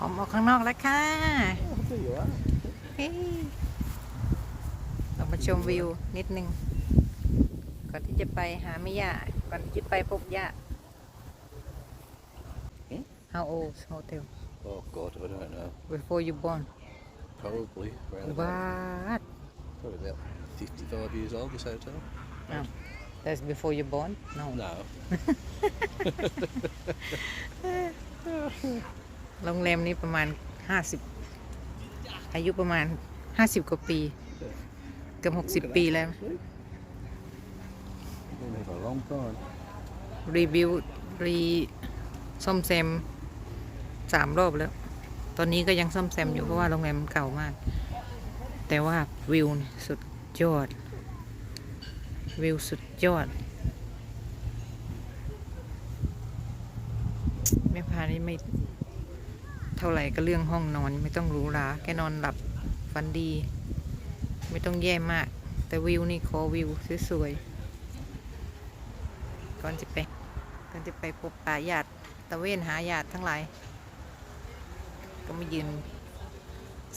ออกมาข้างนอกแล้วค่ะ There you are. เฮ้ยเรามาชมวิวนิดนึง ก่อนที่จะไปหาแม่ย่าก่อนที่จะไปพบย่า Hmm? How old is hotel Oh God, I don't know. before you born Probably around about, What probably about 55 years old. This hotel. That's before you born No No. โรงแรมนี้ประมาณ50อายุประมาณ50กว่าปี เกือบ60ปีแล้ว รีวิว รีซ่อมแซมสามรอบแล้ว ตอนนี้ก็ยังซ่อมแซมอยู่เพราะว่าโรงแรมมันเก่ามาก แต่ว่าวิวสุดยอด วิวสุดยอดแม่พานี่ไม่ เท่าไหร่ก็เรื่องห้องนอนไม่ต้องรูหราแค่นอนหลับฝันดี ไม่ต้องแย่มาก แต่วิวนี่ขอวิวสวยๆก่อนจะไปก่อนจะไปพบป่าญาติตะเวนหาญาติทั้งหลาย ก็มายืน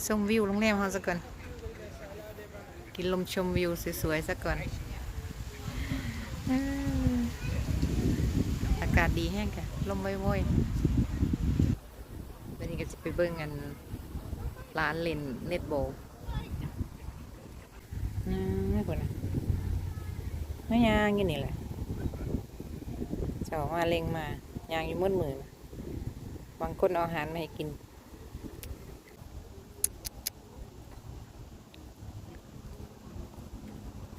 ชมวิวโรงแรมเราซะก่อนกินลมชมวิวสวยๆซะก่อนอากาศดีแห้งค่ะลมว่อยๆ ก็จะไปเบิ่งกันร้านเล่นเน็ตโบอลอืมไม่ควรนะไม่ยางยู่นี่แหละเจ้ามาเล็งมายางอยู่มืดมือบางคนเอาอาหารมาให้กิน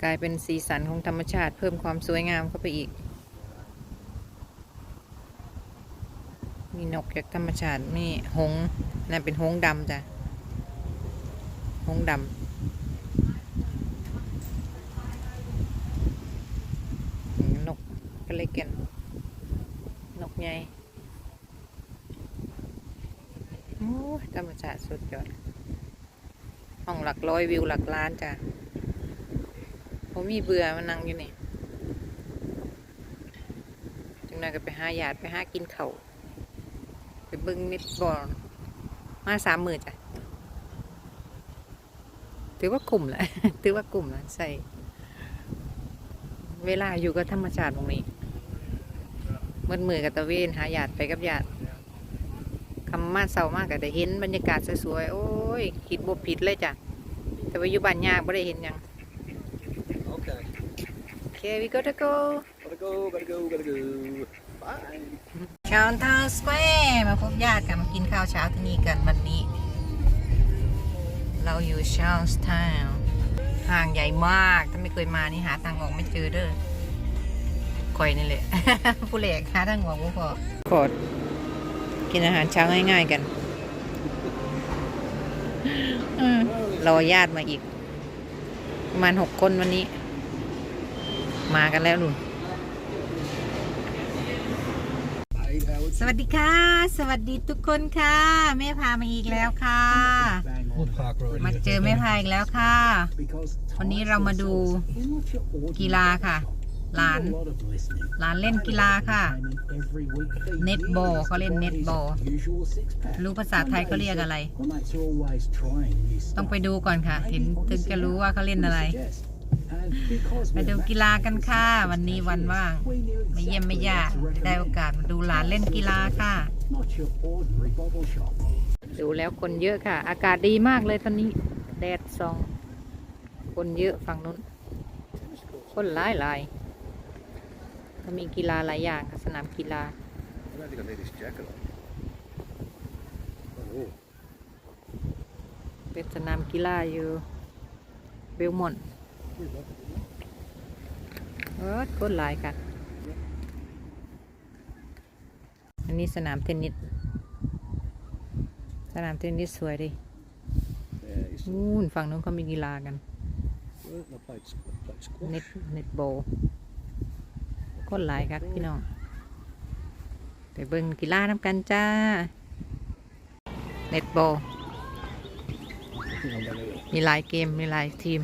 กลายเป็นสีสันของธรรมชาติเพิ่มความสวยงามเข้าไปอีก มีนกจากธรรมชาติมีหงนั่นเป็นหงดำจ้ะหงดำนกก็เลยกันนกใหญ่โอ้ธรรมชาติสุดยอดห้องหลักร้อยวิวหลักล้านจ้ะผมมีเบื่อมานั่งอยู่นี่จังนั้นก็ไปหาญาติไปหากินเขาว ไปเบิ้งนิดบอลมาสามหมื่นจ้ะถือว่ากลุ่มแหละถือว่ากลุ่มแหละใส่ เวลาอยู่กับธรรมชาติตรงนี้มืดมือกับตะเวนหาญาติไปกับญาติคำมาเศร้ามากก็ได้เห็นบรรยากาศสวยๆโอ้ยคิดบ่ผิดเลยจ้ะแต่ว่าอยู่บ้านยากไม่ได้เห็นหยัง Okay. โอเค we gotta go Gotta go. Gotta go. Gotta go. Bye. ชาวทาวสแควร์มาพบญาติกันมากินข้าวเช้าที่นี่กันวันนี้ เราอยู่ชาวส์ทาวห่างใหญ่มาก ถ้าไม่เคยมานี่หาทางออกไม่เจอเด้อคอยนี่แหละผู้เหล็กหาทางออกบ่พอขอดกินอาหารเช้าง่ายๆกันอืมรอญาติมาอีก ประมาณหกคนวันนี้ มากันแล้วลุน Hey, Howard. สวัสดีค่ะ สวัสดีทุกคนค่ะแม่พามาอีกแล้วค่ะ Wood Park Road. มาเจอแม่พาอีกแล้วค่ะ วันนี้เรามาดูกีฬาค่ะหลานหลานเล่นกีฬาค่ะ เน็ตบอลเขาเล่นเน็ตบอลรู้ภาษาไทยเขาเรียกอะไร ต้องไปดูก่อนค่ะ เห็นถึงจะรู้ว่าเขาเล่นอะไร ไปดูกีฬากันค่ะ วันนี้วันว่างมาเยี่ยมไม่ยากได้โอกาสมาดูหลานเล่นกีฬาค่ะ ดูแล้วคนเยอะค่ะ อากาศดีมากเลยตอนนี้ แดดส่อง คนเยอะฝั่งนู้น คนหลายหลายก็มีกีฬาหลายอย่างค่ะสนามกีฬา เป็นสนามกีฬาอยู่เบลมอนต์ เออคนหลายค่ะอันนี้สนามเทนนิส สนามเทนนิสสวยดินู่นฝั่งนู้นเขามีกีฬากัน เน็ตเน็ตบอลคนหลายครับพี่น้องไปเบิ่งกีฬาน้ำกันจ้า เน็ตโบมีหลายเกม มีหลายทีม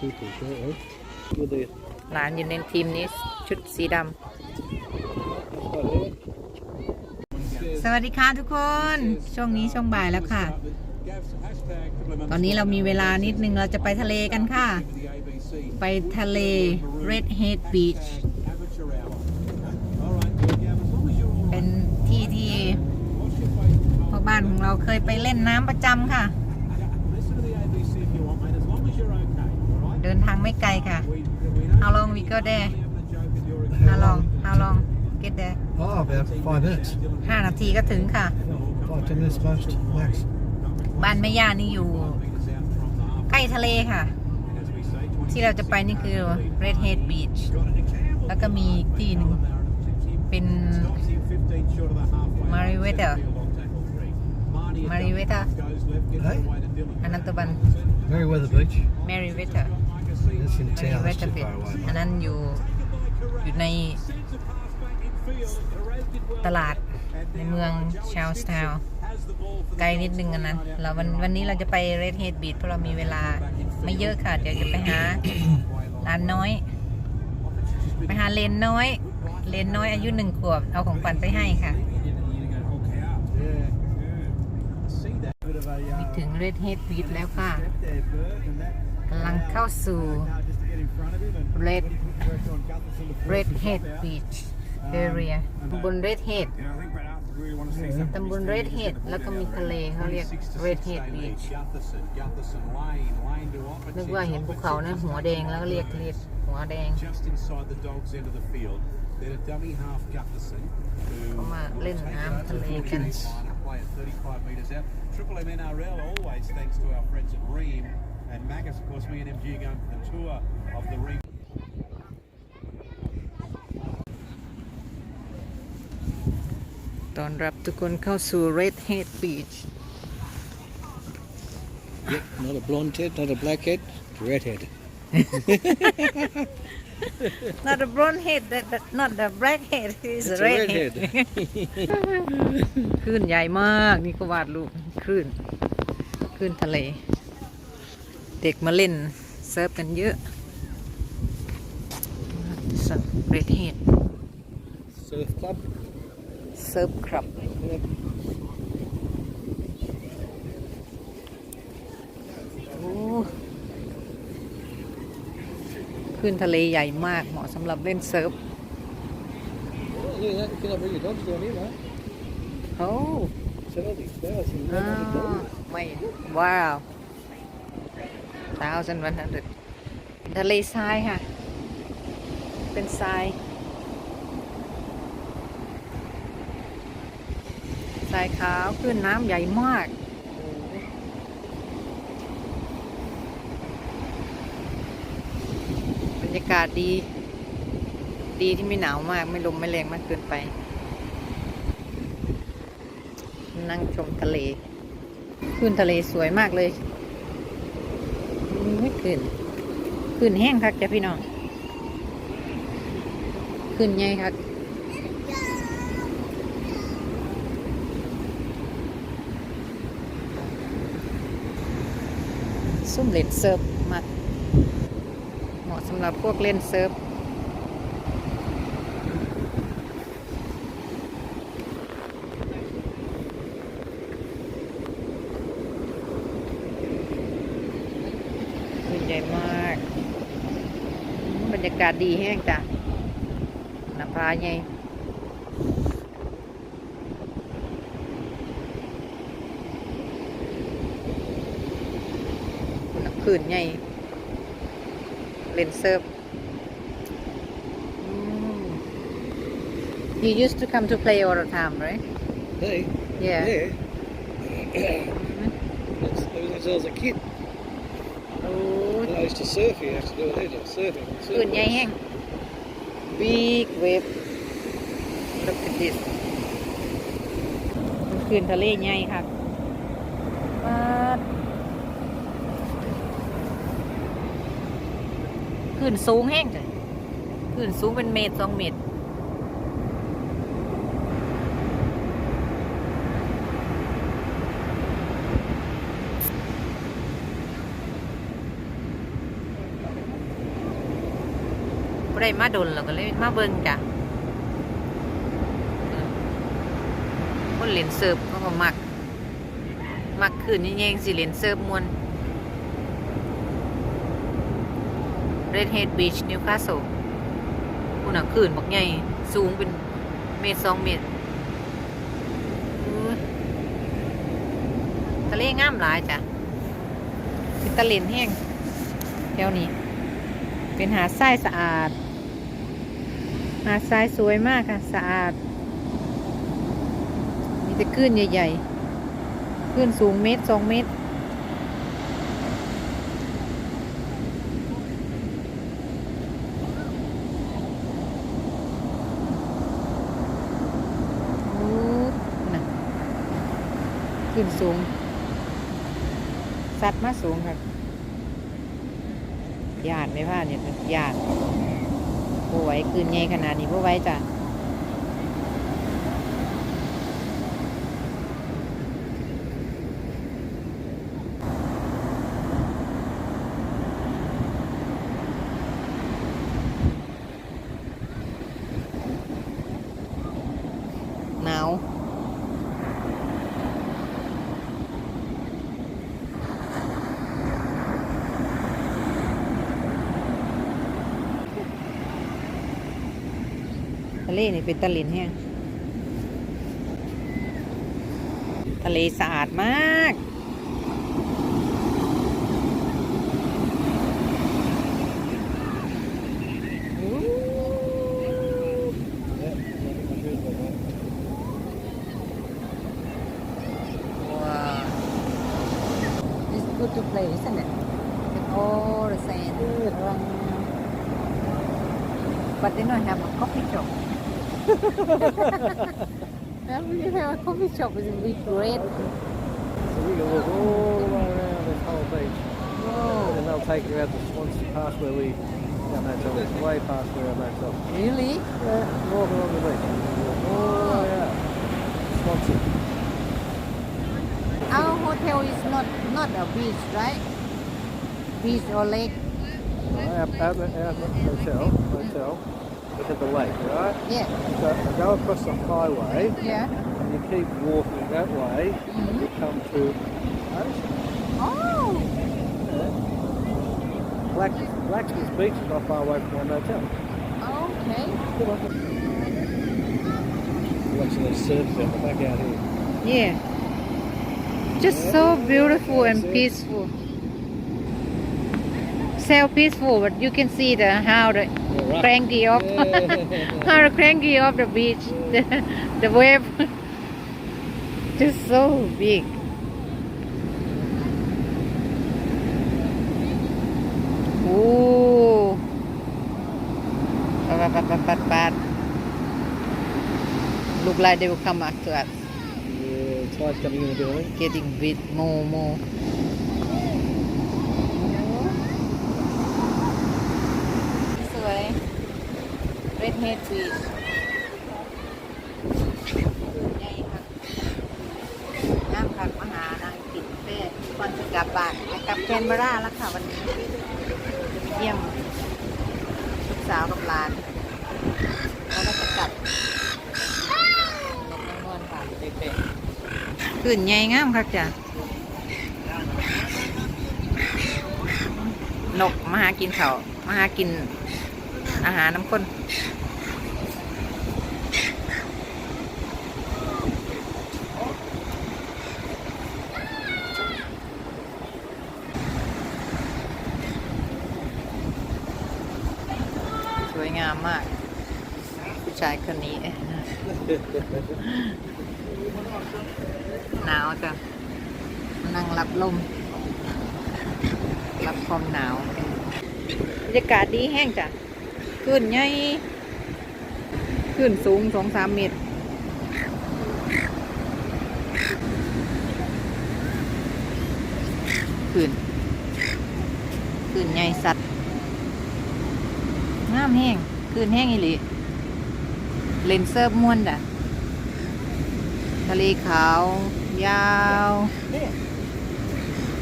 People, sure. Good there. หลานอยู่ในทีมนี้ชุดสีดำ Yeah, สวัสดีค่ะทุกคน ช่วงนี้ช่วงบ่ายแล้วค่ะ ตอนนี้เรามีเวลานิดนึงเราจะไปทะเลกันค่ะ ไปทะเล Red Head Beach เป็นที่ที่พ่อบ้านของเราเคยไปเล่นน้ำประจำค่ะ ดินทางไม่ไกลค่ะ How long we go there How long How long get there Oh, about five minutes. ห้านาทีก็ถึงค่ะ Five, ten minutes most, max. บ้านแม่ย่านี่อยู่ ใกล้ทะเลค่ะ ที่เราจะไปนี่คือ Red Head Beach แล้วก็มีอีกที่หนึงเป็น Mariweta Mariweta Hey? อนันตบัน Merryweather Beach. Mariweta That's in town. That's Mariweta too Beach far away. อัน mate. นั้นอยู่อยู่ในตลาดในเมืองชาวสทาวไกลนิดนึงอันนั้นเราวันวันนี้เราจะไป Red Head Beach เพราะเรามีเวลาไม่เยอะค่ะ เดี๋ยวจะไปหาร้านน้อย ไปหาเลนน้อย เลนน้อยอายุหนึ่งขวบ เอาของปันไปให้ค่ะมีถึง Red Head Beach แล้วค่ะ กำลังเข้าสู่ Red Red Head Beach area ตำบล Red Head ตำบล Red Head แล้วก็มีทะเลเขาเรียก Red Head Beach นึกว่าเห็นภูเขานะหัวแดงแล้วก็เรียกเรียกหัวแดง just inside the dog's end of the field. Then a dummy half Gutherson, เขา who มาเล่นน้ำทะเลกัน line and play at 35 metres out. Triple M NRL, always thanks to our friends at Ream. And Magus, of course, me and MG are going for the tour of the Ream. ตอนรับทุกคนเข้าสู่ Red Head Beach Yep, not a blonde head, not a black head, redhead. not a blonde head that, that not the black head is It's a a red red head head. คลื่นใหญ่มาก นี่ก็วาดรูปคลื่นคลื่นทะเล เด็กมาเล่นเซิร์ฟกันเยอะสัตว์ Red Head Surf club. เซิร์ฟครับโอ้คลื่นทะเลใหญ่มากเหมาะสำหรับเล่นเซิร์ฟ Oh, look at that. You cannot bring your dogs down here, mate. โอ้ Seventy thousand. อ่าไม่ว้าว สาวสันวันฮันเดทะเลทรายค่ะ เป็นทรายทรายขาวขึ้นน้ำใหญ่มากบรรยากาศดี ดีที่ไม่หนาวมาก ไม่ลมไม่แรงมากเกินไป นั่งชมทะเล ขึ้นทะเลสวยมากเลย ขึ้น ขึ้นแห้งคักจ้ะพี่น้อง ขึ้นใหญ่คักซุ่มเล่นเซิร์ฟมาเหมาะสำหรับพวกเล่นเซิร์ฟ ขึ้นใหญ่มากอืมบรรยากาศดีแห้งจ้ะหน้าผาใหญ่น้ำขึ้นใหญ่เล่นเซิร์ฟอืม You used to come to play all the time, right? Hey. Yeah. Yeah. That's, that was as I was a kid. โอ้ When I used to surf here, I used to do it here, like surfing. ขึ้นใหญ่แห้ง big wave look at this คืนทะเลใหญ่ค่ะมาดขึ้นสูงแห้งจ้ะคืนสูงเป็นเมตรสองเมตร บ่ ได้มาดนเราก็เลยมาเบิ่งจ้ะคนเล่นเซิร์ฟเขาก็มัก มักขึ้นนี่เองสิเล่นเซิร์ฟมวน Red Head Beach Newcastle คุณน่ะขึ้นบักใหญ่สูงเป็นเมตรสองเมตรทะเลงามหลายจ้ะเป็นตะเลนแห้งแถวนี้ เป็นหาดทรายสะอาด หาดทรายสวยมากค่ะ สะอาด มีแต่คลื่นใหญ่ๆคลื่นสูงเมตรสองเมตรโอ้น่ะขึ้นสูง สัตว์มาสูงค่ะยานไม่ว่าดเนี่ยยาน โอ้ไหวคืนไงขนาดนี้บ่ไหวจ้ะ เลนี่เป็นตะลินแห้งทะเลสะอาดมาก shop in big red. So we can walk all the way around this whole beach. Whoa. And they'll take you out to Swansea past where we our motel is. Way past where our motel is. Really? Yeah, walk along the beach. Walk all the way out. Swansea. Our hotel is not not a beach, right? Beach or lake? Our, our, our hotel, hotel, is at the lake, right? Yeah. So go across the highway Yeah. You keep walking that way and you come to ocean. Oh. Yeah. Black, Blacksmith Beach is not far away from our motel. Okay. Watching the surf out the back out here. Yeah. Just so beautiful and peaceful. So peaceful, but you can see the how the cranky of Yeah. how the cranky of the beach, the, the wave, just so big. Ooh. Pat, pat, pat, pat, pat. Look like they will come back to us. Yeah, tide's coming in a bit, I think. getting bit more more สวย Red Head Beach ใหญ่ค่ะน้ำผักมาหานะกินเป้ก่อนจะกลับบ้านไปกลับ แคนเบราแล้วค่ะวันนี้เยี่ยมลูกสาวกับหลานแล้วก็จะกลับนอนค่ะเป๊ะๆขึ้นใหญ่งามค่ะจ้ะนกมาหากินเขาวมาหากินอาหารน้ำข้นส วยงามมาก ผู้ชายคนนี้ หนาวจ้ะนั่งรับลม รับความหนาวบรรยากาศดีแห้งจ้ะขึ้นใหญ่ขึ้นสูงสองสามเมตรขึ้นขึ้นใหญ่สัตว์ามแห้งขึ้นแห้งอีหลีเลนเซิร์ฟม่วนจ้ะทะเลขาว ยาว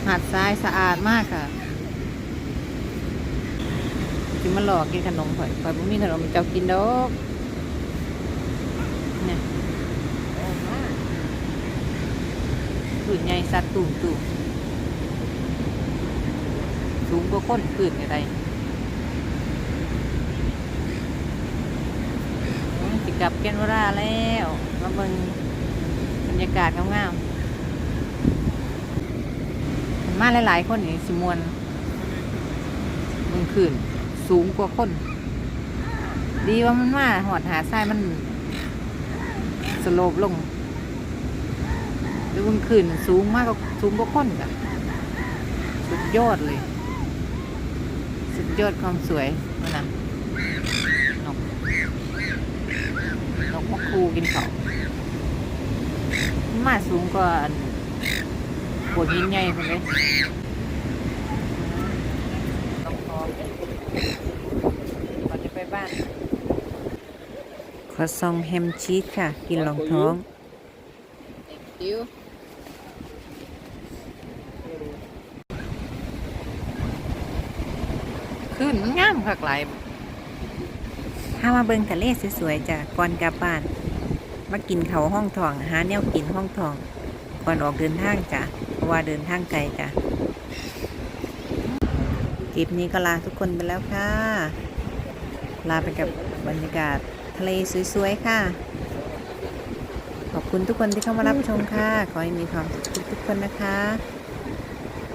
หาดทรายสะอาดมากค่ะกินมาหลอกกินขนมข่อยข่อยบ่มีขนมเจ้ากินดอกเนี่ยนใหญ่สัตว์ตุ่มตุ่มสูงกว่าคนขึ้นอะไร กลับแกนวราแล้วมาเบิ่งบรรยากาศงามๆมาหลายๆคนนี่สิมวนเบิ่งขึ้นสูงกว่าคน ดีว่ามันมาหอดหาทรายมันสโลปลงแล้วบนขึ้นสูงมากกว่าสูงกว่าคนกะสุดยอดเลย สุดยอดความสวยนะนกน กมาคูกินเขาวมันมาสูงกว่าอันโขดหินใหญ่คนเลยต้องพร้อมก่อนจะไปบ้าน ขอซองแฮมชีสค่ะ กินรองท้องดิวขึ้นมันงามคักหลายถ้ามาเบิ่งทะเลสวยๆจ้ะก่อนกลับบ้าน มากินเขาห้องทองหาแนวกินห้องทองก่อนออกเดินทางจ้ะเพราะว่าเดินทางไกลจ้ะคลิปนี้ก็ลาทุกคนไปแล้วค่ะ ลาไปกับบรรยากาศทะเลสวยๆค่ะ ขอบคุณทุกคนที่เข้ามารับชมค่ะ ขอให้มีความสุขทุกคนนะคะ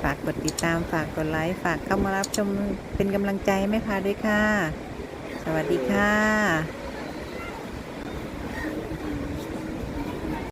ฝากกดติดตามฝากกดไลค์ฝากเข้ามารับชมเป็นกำลังใจให้แม่พาด้วยค่ะ สวัสดีค่ะ